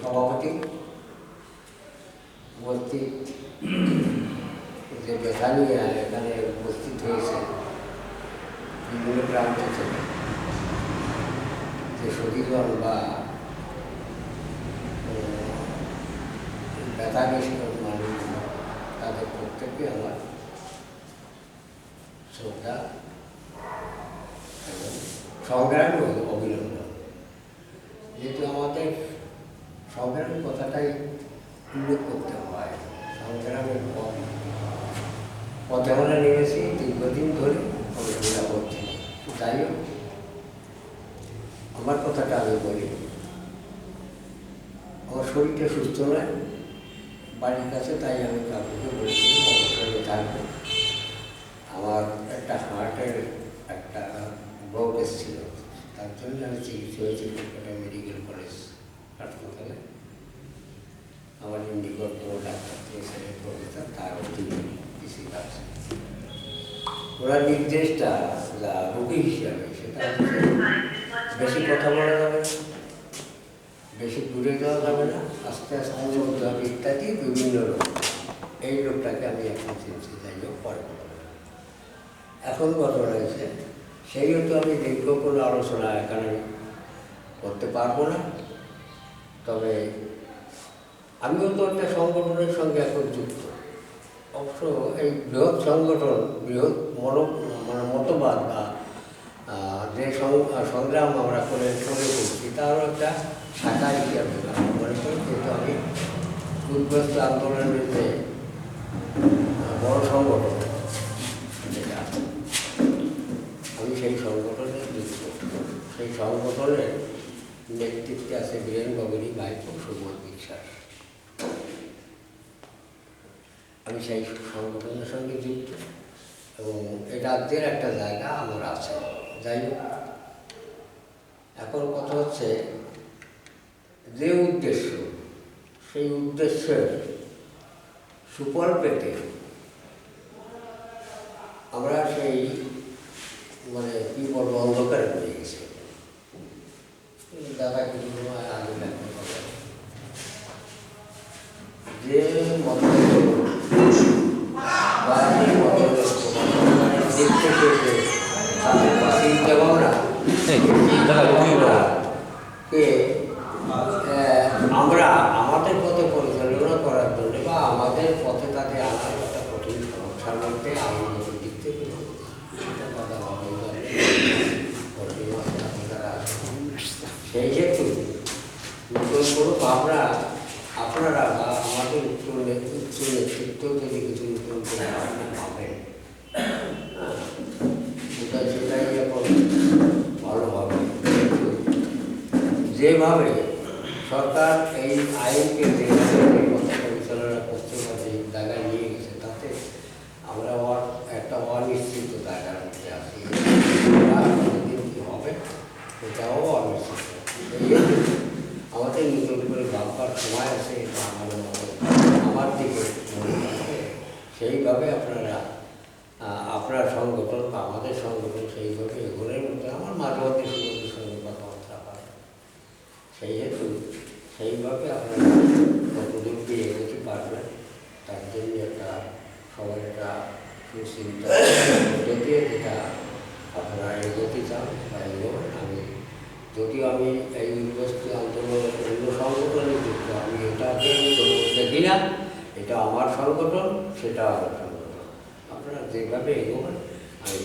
সভাপতি উপস্থিত, যে বেথানিয়া এখানে উপস্থিত হয়েছে, বিভিন্ন প্রান্ত থেকে। যে সতীগণ বা বেতানিষ্ঠ মানুষ, তাদের প্রত্যেককে আমার শ্রদ্ধা এবং সংগ্রাম কথাটাই উল্লেখ করতে হয়। সংগ্রামের পথ। পথে আমরা নেমেছি, দীর্ঘদিন ধরে অবহেলা করছি যাই হোক, আমার কথাটা আমি বলি। আমার শরীরটা সুস্থ নয়, বাড়ির কাছে, তাই আমি কাকুকে বলেছিলাম থাকব আমার একটা হার্টের একটা ব্লক এসেছিল তার জন্য আমি চিকিৎসা হয়েছি কলকাতা মেডিকেল কলেজ হাসপাতালে। আমার নিকট ডাক্তার থেকে সেলেক্ট তার পিসি আছে ওনার নির্দেশটা যা রোগী হিসাবে, সেটা বেশি কথা বলা যাবে না, বেশি দূরে যাওয়া যাবে না, আস্তে আস্তে চলতে হবে ইত্যাদি বিভিন্ন রোগ। এই রোগটাকে আমি এখন চিনছি যাই হোক পরে এখন ঘটনা হয়েছে সেই হতো আমি দীর্ঘ কোনো আলোচনা এখানে করতে পারব না, তবে আমিও তো একটা সংগঠনের সঙ্গে এখন যুক্ত। অবশ্য এই বৃহৎ সংগঠন, বৃহৎ মন মানে মতবাদ বা যে সংগ্রাম আমরা করে করে করছি তারও একটা শাখা মনে করি যেহেতু আমি উদ্বস্ত আন্দোলনের যে বড় সংগঠন, যেটা আমি সেই সংগঠনে যুক্ত। সেই সংগঠনের নেতৃত্বে আছে বীরেন বাবুরি ভাইপো সুমন বিশ্বাস। আমি সেই সংগঠনের সঙ্গে যুক্ত এবং এই রাজ্যের একটা জায়গা আমার আছে। যাই হোক, এখন কথা হচ্ছে যে উদ্দেশ্য, সেই উদ্দেশ্যের সুফল পেতে আমরা সেই মানে কি বলব, অন্ধকারে পড়ে গেছি। দাদা কিছু আগে যে মতগুলো বা যে মতগুলো দেখতে পেতে তাদের চিন্তা ভাবনা এই, দাদা, তুমি বলো। কে আহ, আমাদের পথে পরিচালনা করার জন্য বা আমাদের পথে তাদের একটা কঠিন সমস্যার মধ্যে আপনারা সেই হেতু নতুন কোনো আপনারা বা আমাদের উচ্চ নেতৃত্ব যদি কিছু নতুন করে ভাবনা ভাবেন হ্যাঁ, সেটা সেটাই এখন ভালো হবে কিন্তু যেভাবে সরকার এই আইনকে পরিচালনা করছে বা যে জায়গায় নিয়ে গেছে, তাতে আমরা একটা অনিশ্চিত জায়গার মধ্যে কতদিন কী হবে? সেটাও অনিশ্চিত। আমাদের নতুন করে ভাববার সময় আছে আমার দিকে সেইভাবে আপনারা আপনার সংগঠন বা আমাদের সংগঠন সেইভাবে এগোনের মধ্যে আমার মাঝে মধ্যে সুযোগের সঙ্গে কথাবার্তা হয় সেই হেতু, সেইভাবে আপনারা কতদূর কি এগোতে পারবেন তার জন্য একটা সবার একটা সুচিন্তা দিয়ে যেটা আপনারা এগোতে চান বা এগোবেন, আমি যদিও আমি এই উদ্বস্ত আন্দোলনের অন্য সংগঠনে যুক্ত, আমি এটাকে দেখি না, এটা আমার সংগঠন সেটা আমার সংগঠন। আপনারা যেভাবে এগোবেন, আমি